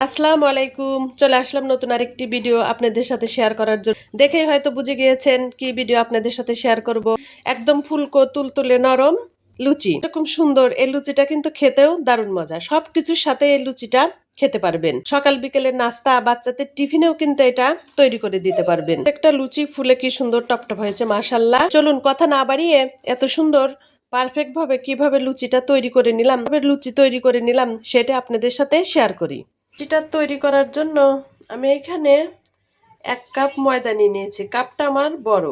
আসসালামু আলাইকুম। চলে আসলাম নতুন আরেকটি ভিডিও আপনাদের সাথে শেয়ার করার জন্য। দেখেই হয়তো বুঝে গিয়েছেন কি ভিডিও আপনাদের সাথে শেয়ার করব। একদম ফুলকো, তুলতুলে নরম লুচি। এরকম সুন্দর এই লুচিটা কিন্তু খেতেও দারুণ মজা। সব কিছুর সাথে এই লুচিটা খেতে পারবেন। সকাল বিকেলের নাস্তা, বাচ্চাদের টিফিনেও কিন্তু এটা তৈরি করে দিতে পারবেন। একটা লুচি ফুলে কি সুন্দর টপটপ হয়েছে মাশাল্লাহ চলুন কথা না বাড়িয়ে এত সুন্দর পারফেক্ট ভাবে কীভাবে লুচিটা তৈরি করে নিলাম লুচি তৈরি করে নিলাম, সেটা আপনাদের সাথে শেয়ার করি। লুচিটা তৈরি করার জন্য আমি এখানে এক কাপ ময়দা নিয়ে নিয়েছি। কাপটা আমার বড়।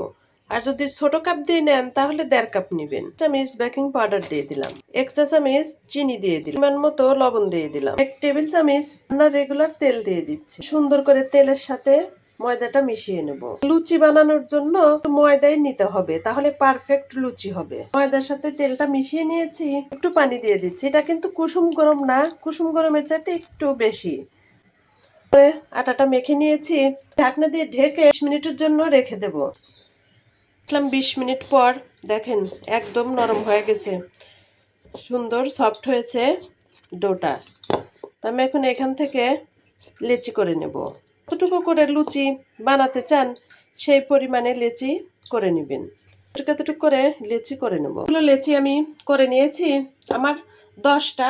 আর যদি ছোট কাপ দিয়ে নেন, তাহলে দেড় কাপ নেবেন। চামিচ বেকিং পাউডার দিয়ে দিলাম। এক চা চামিচ চিনি দিয়ে দিলাম। পরিমাণ মতো লবণ দিয়ে দিলাম। এক টেবিল চামিচ রান্নার রেগুলার তেল দিয়ে দিচ্ছি। সুন্দর করে তেলের সাথে ময়দাটা মিশিয়ে নেব। লুচি বানানোর জন্য ময়দাই নিতে হবে, তাহলে পারফেক্ট লুচি হবে। ময়দার সাথে তেলটা মিশিয়ে নিয়েছি, একটু পানি দিয়ে দিচ্ছি। এটা কিন্তু কুসুম গরম না, কুসুম গরমের চাইতে একটু বেশি। আটাটা মেখে নিয়েছি। ঢাকনা দিয়ে ঢেকে বিশ মিনিটের জন্য রেখে দেব। দেখলাম বিশ মিনিট পর, দেখেন একদম নরম হয়ে গেছে। সুন্দর সফট হয়েছে ডোটা। আমি এখন এখান থেকে লেচি করে নেব। কতটুকু করে লুচি বানাতে চান, সেই পরিমাণে লেচি করে নেবেন। কতটুকু করে লেচি করে নেব। এগুলো লেচি আমি করে নিয়েছি। আমার দশটা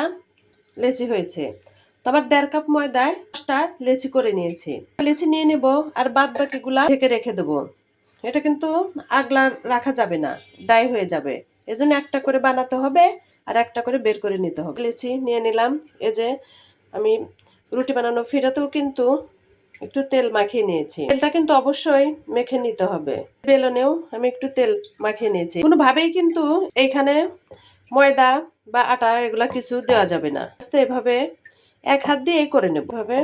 লেচি হয়েছে। তো আমার দেড় কাপ ময়দায় দশটা লেচি করে নিয়েছি। লেচি নিয়ে নেব আর বাদ বাকিগুলা ঢেকে রেখে দেবো। এটা কিন্তু আগলা রাখা যাবে না ডাই হয়ে যাবে। এজন্য একটা করে বানাতে হবে আর একটা করে বের করে নিতে হবে। লেচি নিয়ে নিলাম। এই যে আমি রুটি বানানো ফিরাতেও কিন্তু একটু তেল মাখিয়ে নিয়েছি। তেলটা কিন্তু অবশ্যই মেখে নিতে হবে। বেলনেও আমি একটু তেল মাখিয়ে নিয়েছি। কোনোভাবেই কিন্তু এইখানে ময়দা বা আটা এগুলা কিছু দেওয়া যাবে না। আস্তে এভাবে এক হাত দিয়ে করে নেব। এভাবে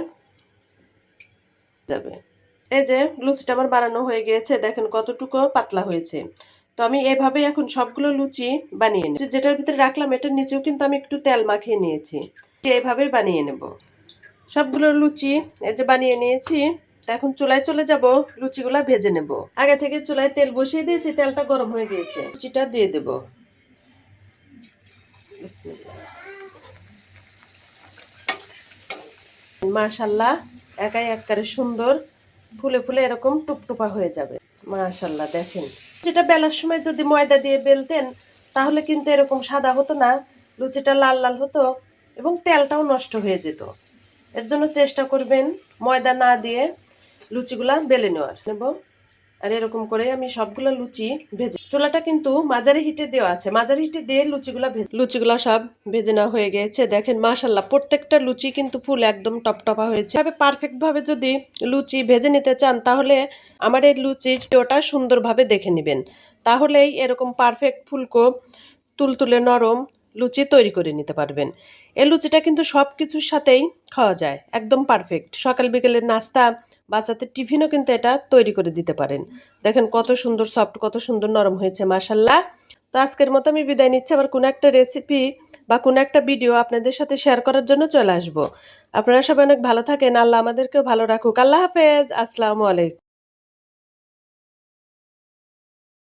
যাবে। এই যে লুচিটা আমার বানানো হয়ে গিয়েছে, দেখেন কতটুকু পাতলা হয়েছে। তো আমি এভাবে এখন সবগুলো লুচি বানিয়ে নিই যেটার ভিতরে রাখলাম, এটার নিচেও কিন্তু আমি একটু তেল মাখিয়ে নিয়েছি। এইভাবেই বানিয়ে নেব। সবগুলো লুচি এই যে বানিয়ে নিয়েছি। এখন চুলায় চলে যাব, লুচিগুলা ভেজে নেব। আগে থেকে চুলায় তেল বসিয়ে দিয়েছি, তেলটা গরম হয়ে গিয়েছে। লুচিটা দিয়ে দেব। মাশাল্লাহ, একাই একবারে সুন্দর, ফুলে ফুলে এরকম টুপটুপা হয়ে যাবে। মাশাল্লাহ, দেখেন। যেটা বেলার সময় যদি ময়দা দিয়ে বেলতেন, তাহলে কিন্তু এরকম সাদা হতো না, লুচিটা লাল লাল হতো এবং তেলটাও নষ্ট হয়ে যেত। এর জন্য চেষ্টা করবেন ময়দা না দিয়ে লুচিগুলা বেলে নেওয়ার। নেব। আর এরকম করে আমি সবগুলো লুচি ভেজে চুলাটা কিন্তু মাঝারি হিটে দেওয়া আছে। মাঝারি হিটে দিয়ে লুচিগুলা ভেজে লুচিগুলা সব ভেজে নেওয়া হয়ে গেছে। দেখেন মাশাল্লাহ প্রত্যেকটা লুচি কিন্তু ফুল একদম টপটপা হয়েছে। তবে পারফেক্ট ভাবে যদি লুচি ভেজে নিতে চান, তাহলে আমার এই লুচির ওটা সুন্দরভাবে দেখে নেবেন। তাহলেই এরকম পারফেক্ট ফুলকো তুলতুলে নরম লুচি তৈরি করে নিতে পারবেন। এই লুচিটা কিন্তু সব কিছুর সাথেই খাওয়া যায়, একদম পারফেক্ট সকাল বিকেলের নাস্তা বাচ্চাদের টিফিনও কিন্তু এটা তৈরি করে দিতে পারেন। দেখেন কত সুন্দর সফট কত সুন্দর নরম হয়েছে মাসাল্লাহ তো আজকের মতো আমি বিদায় নিচ্ছি। আবার কোনো একটা রেসিপি বা কোনো একটা ভিডিও আপনাদের সাথে শেয়ার করার জন্য চলে আসব। আপনারা সবাই অনেক ভালো থাকেন। আল্লাহ আমাদেরকেও ভালো রাখুক। আল্লাহ হাফেজ। আসসালামু আলাইকুম।